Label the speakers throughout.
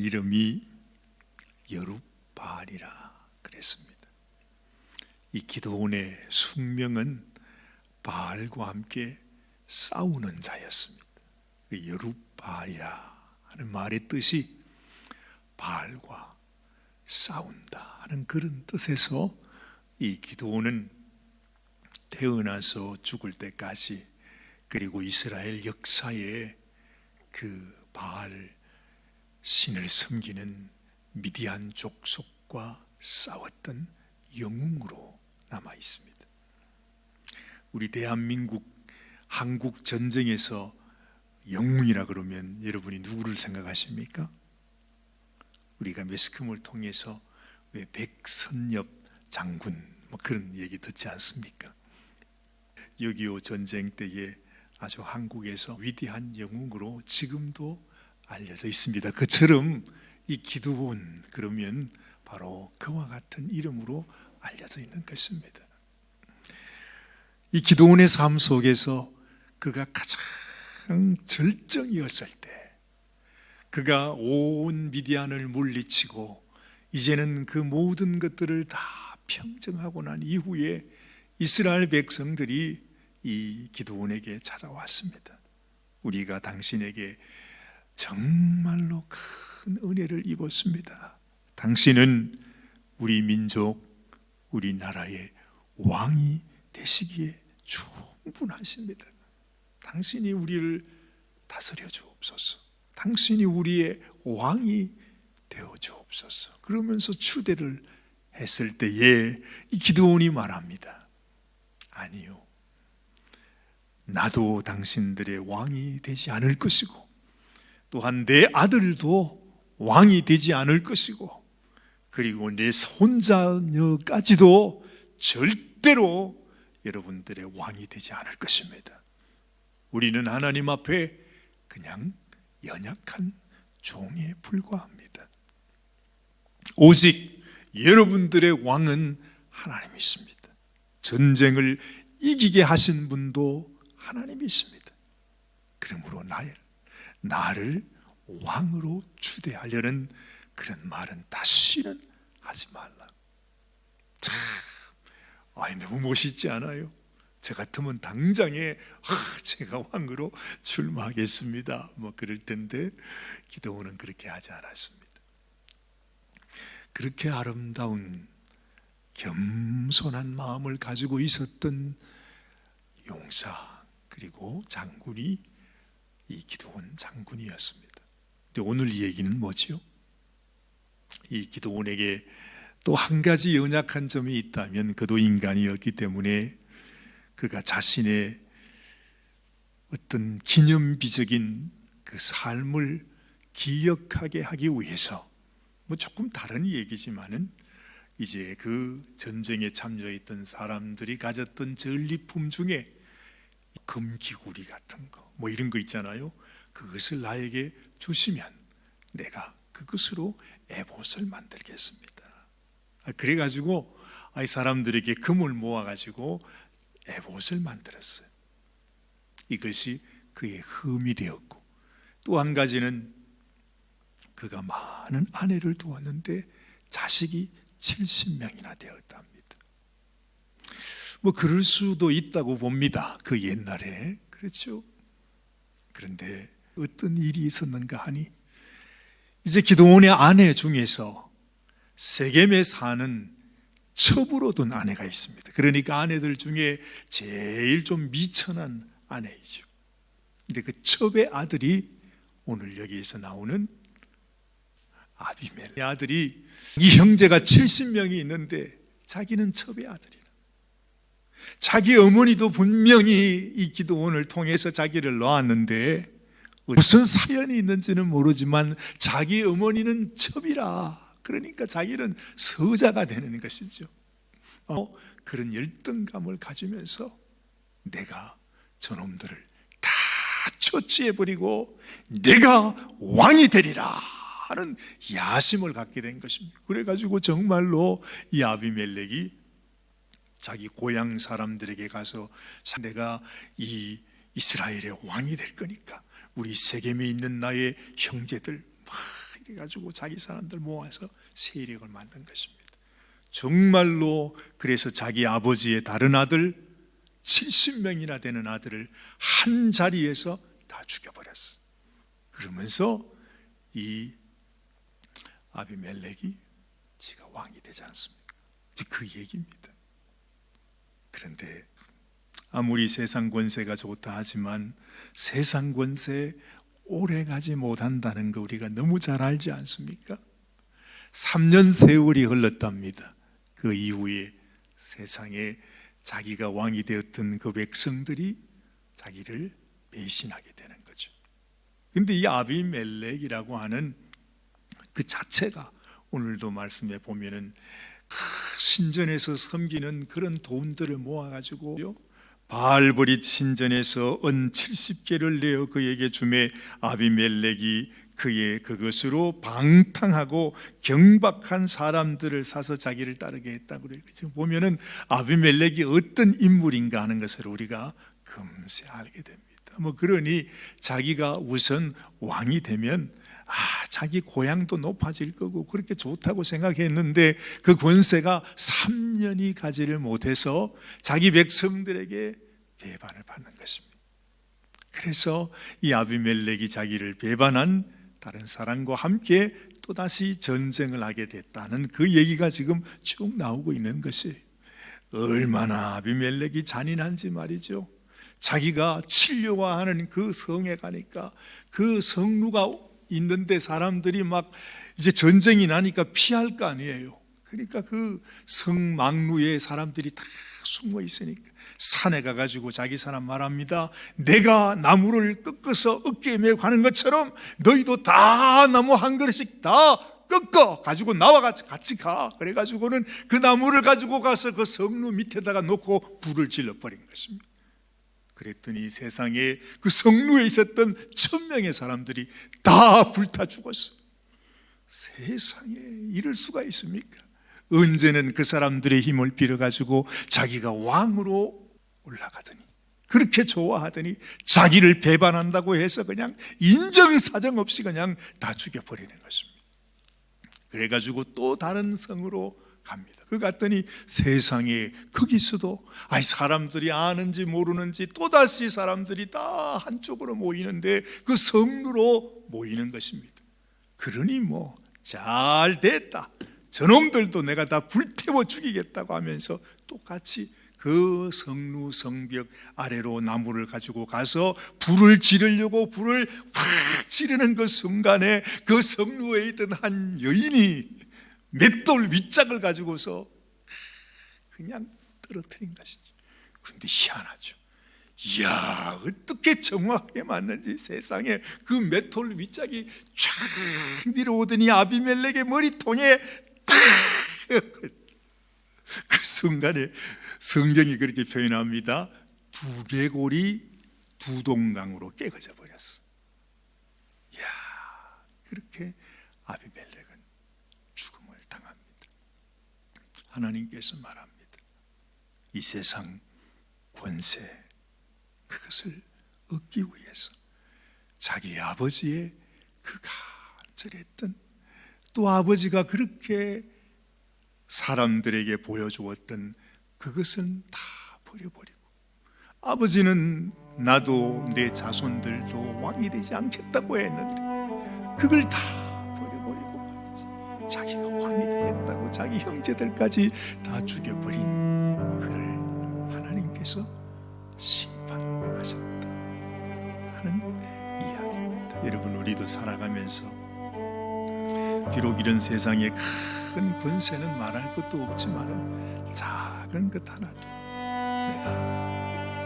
Speaker 1: 이름이 여룻바알이라 그랬습니다. 이 기도원의 숙명은 바알과 함께 싸우는 자였습니다. 그 여룻바알이라 하는 말의 뜻이 바알과 싸운다 하는 그런 뜻에서 이 기도원은 태어나서 죽을 때까지 그리고 이스라엘 역사에 그 바알 신을 섬기는 미디안 족속과 싸웠던 영웅으로 남아 있습니다. 우리 대한민국 한국 전쟁에서 영웅이라 그러면 여러분이 누구를 생각하십니까? 우리가 매스컴을 통해서 왜 백선엽 장군 뭐 그런 얘기 듣지 않습니까? 6.25 전쟁 때에 아주 한국에서 위대한 영웅으로 지금도 알려져 있습니다. 그처럼 이 기도원 그러면 바로 그와 같은 이름으로 알려져 있는 것입니다. 이 기도원의 삶 속에서 그가 가장 절정이었을 때 그가 온 미디안을 물리치고 이제는 그 모든 것들을 다 평정하고 난 이후에 이스라엘 백성들이 이 기도원에게 찾아왔습니다. 우리가 당신에게 정말로 큰 은혜를 입었습니다. 당신은 우리 민족, 우리 나라의 왕이 되시기에 충분하십니다. 당신이 우리를 다스려 주옵소서. 당신이 우리의 왕이 되어 주옵소서. 그러면서 추대를 했을 때에 이 기도원이 말합니다. 아니요. 나도 당신들의 왕이 되지 않을 것이고 또한 내 아들도 왕이 되지 않을 것이고 그리고 내 손자녀까지도 절대로 여러분들의 왕이 되지 않을 것입니다. 우리는 하나님 앞에 그냥 연약한 종에 불과합니다. 오직 여러분들의 왕은 하나님이십니다. 전쟁을 이기게 하신 분도 하나님이십니다. 그러므로 나를, 나를 왕으로 추대하려는 그런 말은 다시는 하지 말라. 참, 아이 너무 멋있지 않아요? 저 같으면 당장에 아, 제가 왕으로 출마하겠습니다. 뭐 그럴 텐데 기도원은 그렇게 하지 않았습니다. 그렇게 아름다운 겸손한 마음을 가지고 있었던 용사 그리고 장군이 이 기도원 장군이었습니다. 근데 오늘 이 얘기는 뭐지요? 이 기도원에게 또 한 가지 연약한 점이 있다면 그도 인간이었기 때문에 그가 자신의 어떤 기념비적인 그 삶을 기억하게 하기 위해서 뭐 조금 다른 얘기지만은 이제 그 전쟁에 참여했던 사람들이 가졌던 전리품 중에 금기구리 같은 거, 뭐 이런 거 있잖아요. 그것을 나에게 주시면 내가 그것으로 에봇을 만들겠습니다. 아, 그래가지고 이 사람들에게 금을 모아가지고 에봇을 만들었어요. 이것이 그의 흠이 되었고 또 한 가지는 그가 많은 아내를 두었는데 자식이 70명이나 되었답니다. 뭐 그럴 수도 있다고 봅니다. 그 옛날에 그렇죠. 그런데 어떤 일이 있었는가 하니 이제 기도원의 아내 중에서 세겜에 사는 첩으로 둔 아내가 있습니다. 그러니까 아내들 중에 제일 좀 미천한 아내이죠. 근데 그 첩의 아들이 오늘 여기에서 나오는 아비멜 아들이 이 형제가 70명이 있는데 자기는 첩의 아들이라. 자기 어머니도 분명히 이 기도원을 통해서 자기를 낳았는데 무슨 사연이 있는지는 모르지만 자기 어머니는 첩이라. 그러니까 자기는 서자가 되는 것이죠. 어, 그런 열등감을 가지면서 내가 저놈들을 다 처치해버리고 내가 왕이 되리라 하는 야심을 갖게 된 것입니다. 그래가지고 정말로 이 아비멜렉이 자기 고향 사람들에게 가서 내가 이 이스라엘의 왕이 될 거니까 우리 세겜에 있는 나의 형제들 막 이래가지고 자기 사람들 모아서 세력을 만든 것입니다. 정말로 그래서 자기 아버지의 다른 아들 70명이나 되는 아들을 한 자리에서 다 죽여버렸어. 그러면서 이 아비멜렉이 지가 왕이 되지 않습니까? 그 얘기입니다. 그런데 아무리 세상 권세가 좋다 하지만 세상 권세 오래 가지 못한다는 거 우리가 너무 잘 알지 않습니까? 3년 세월이 흘렀답니다. 그 이후에 세상에 자기가 왕이 되었던 그 백성들이 자기를 배신하게 되는 거죠. 근데 이 아비멜렉이라고 하는 그 자체가 오늘도 말씀해 보면은 그 신전에서 섬기는 그런 돈들을 모아가지고 바알버릿 신전에서 은 70개를 내어 그에게 주매 아비멜렉이 그의 그것으로 방탕하고 경박한 사람들을 사서 자기를 따르게 했다 그래요. 지금 보면은 아비멜렉이 어떤 인물인가 하는 것을 우리가 금세 알게 됩니다. 뭐 그러니 자기가 우선 왕이 되면 아, 자기 고향도 높아질 거고 그렇게 좋다고 생각했는데 그 권세가 3년이 가지를 못해서 자기 백성들에게 배반을 받는 것입니다. 그래서 이 아비멜렉이 자기를 배반한 다른 사람과 함께 또다시 전쟁을 하게 됐다는 그 얘기가 지금 쭉 나오고 있는 것이 얼마나 아비멜렉이 잔인한지 말이죠. 자기가 치려고 하는 그 성에 가니까 그 성루가 있는데 사람들이 막 이제 전쟁이 나니까 피할 거 아니에요. 그러니까 그 성망루에 사람들이 다 숨어 있으니까 산에 가가지고 자기 사람 말합니다. 내가 나무를 꺾어서 어깨에 메고 가는 것처럼 너희도 다 나무 한 그릇씩 다 꺾어 가지고 나와 같이 같이 가. 그래가지고는 그 나무를 가지고 가서 그 성루 밑에다가 놓고 불을 질러 버린 것입니다. 그랬더니 세상에 그 성루에 있었던 천 명의 사람들이 다 불타 죽었어. 세상에 이럴 수가 있습니까? 언제는 그 사람들의 힘을 빌어가지고 자기가 왕으로 올라가더니 그렇게 좋아하더니 자기를 배반한다고 해서 그냥 인정사정 없이 그냥 다 죽여버리는 것입니다. 그래가지고 또 다른 성으로 갑니다. 그 갔더니 세상에 거기서도 아이 사람들이 아는지 모르는지 또다시 사람들이 다 한쪽으로 모이는데 그 성루로 모이는 것입니다. 그러니 뭐 잘 됐다. 저놈들도 내가 다 불태워 죽이겠다고 하면서 똑같이 그 성루 성벽 아래로 나무를 가지고 가서 불을 지르려고 불을 확 지르는 그 순간에 그 성루에 있던 한 여인이 맷돌 윗짝을 가지고서 그냥 떨어뜨린 것이죠. 근데 희한하죠. 이야, 어떻게 정확하게 맞는지 세상에 그 맷돌 윗짝이 쫙 내려오더니 아비멜렉의 머리통에 딱! 그 순간에 성경이 그렇게 표현합니다. 두개골이 두 동강으로 깨어져 버렸어. 이야, 그렇게 아비멜렉은 죽음을 당합니다. 하나님께서 말합니다. 이 세상 권세, 그것을 얻기 위해서 자기 아버지의 그 간절했던 또 아버지가 그렇게 사람들에게 보여주었던 그것은 다 버려버리고 아버지는 나도 내 자손들도 왕이 되지 않겠다고 했는데 그걸 다 왕이 되겠다고 자기 형제들까지 다 죽여버린 그를 하나님께서 심판하셨다. 하는 이야기입니다. 여러분 우리도 살아가면서 비록 이런 세상에 큰 권세는 말할 것도 없지만은 작은 것 하나도 내가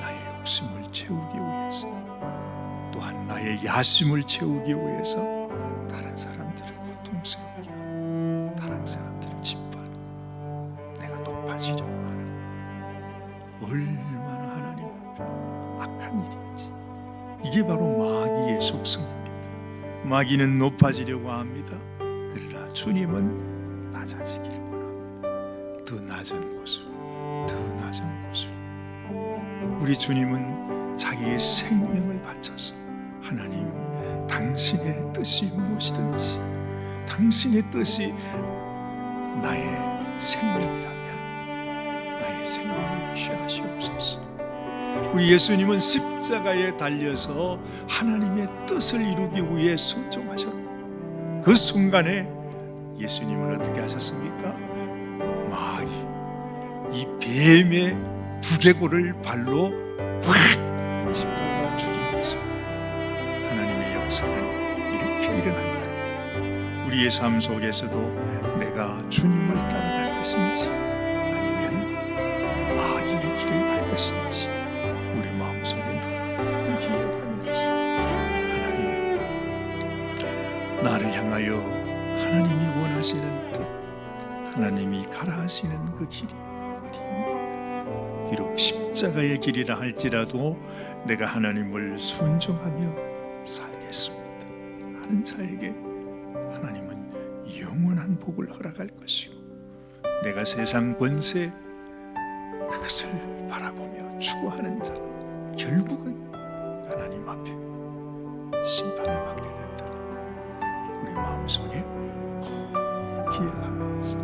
Speaker 1: 나의 욕심을 채우기 위해서 또한 나의 야심을 채우기 위해서 다른 사람들을 고통스럽게 지려고 하는 얼마나 하나님 앞에 악한 일인지 이게 바로 마귀의 속성입니다. 마귀는 높아지려고 합니다. 그러나 주님은 낮아지기를 원합니다. 더 낮은 곳으로, 더 낮은 곳으로. 우리 주님은 자기의 생명을 바쳐서 하나님 당신의 뜻이 무엇이든지 당신의 뜻이 나의 생명이라면 생명을 취하시옵소서. 우리 예수님은 십자가에 달려서 하나님의 뜻을 이루기 위해 순종하셨고 그 순간에 예수님은 어떻게 하셨습니까? 마귀 이 뱀의 두개골을 발로 확 짚어가 죽이면서 하나님의 역사는 이렇게 일어난다. 우리의 삶 속에서도 내가 주님을 따라갈 것인지 나를 향하여 하나님이 원하시는 뜻 하나님이 가라 하시는 그 길이 어디입니까? 비록 십자가의 길이라 할지라도 내가 하나님을 순종하며 살겠습니다. 하는 자에게 하나님은 영원한 복을 허락할 것이고 내가 세상 권세 그것을 바라보며 추구하는 자는 결국은 하나님 앞에 심판을 받게 된다 는 우리 마음속에 꼭 기억하면서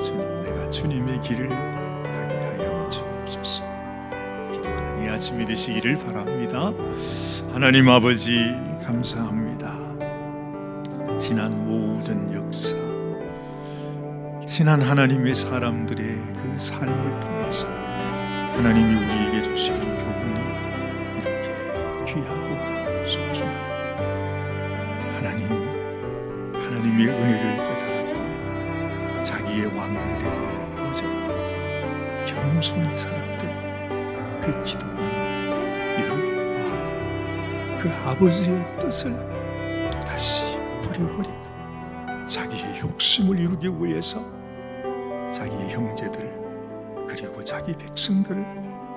Speaker 1: 주님 내가 주님의 길을 가게 하여 주옵소서 기도하는 이 아침이 되시기를 바랍니다 하나님 아버지 감사합니다 지난 모든 역사 지난 하나님의 사람들의 그 삶을 통해서 하나님이 우리에게 주시는 교훈이 이렇게 귀하고 소중합니다. 하나님의 은혜를 깨달았기에 자기의 왕대를 거절하고 겸손히 살았던 그 기도원 여호와 그 아버지의 뜻을 또다시 버려버리고 자기의 욕심을 이루기 위해서 자기의 형제들 그리고 자기 백성들을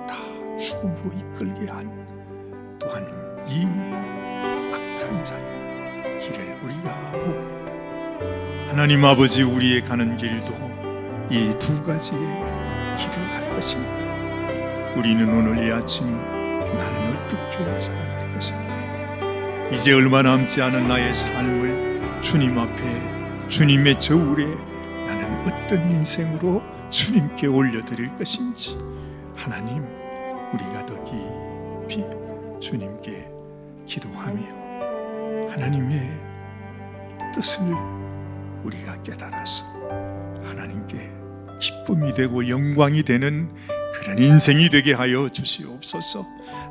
Speaker 1: 다 죽음으로 이끌게 한 또한 이 악한 자의 길을 우리가 봅니다. 하나님 아버지 우리의 가는 길도 이 두 가지의 길을 갈 것입니다. 우리는 오늘 이 아침 나는 어떻게 살아갈 것인가? 이제 얼마 남지 않은 나의 삶을 주님 앞에 주님의 저울에 나는 어떤 인생으로 주님께 올려드릴 것인지 하나님 우리가 더 깊이 주님께 기도하며 하나님의 뜻을 우리가 깨달아서 하나님께 기쁨이 되고 영광이 되는 그런 인생이 되게 하여 주시옵소서.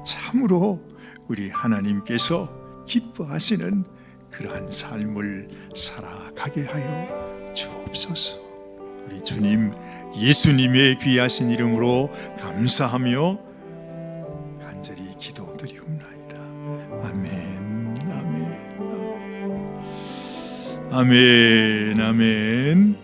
Speaker 1: 참으로 우리 하나님께서 기뻐하시는 그러한 삶을 살아가게 하여 주옵소서. 우리 주님 예수님의 귀하신 이름으로 감사하며 아멘, 아멘.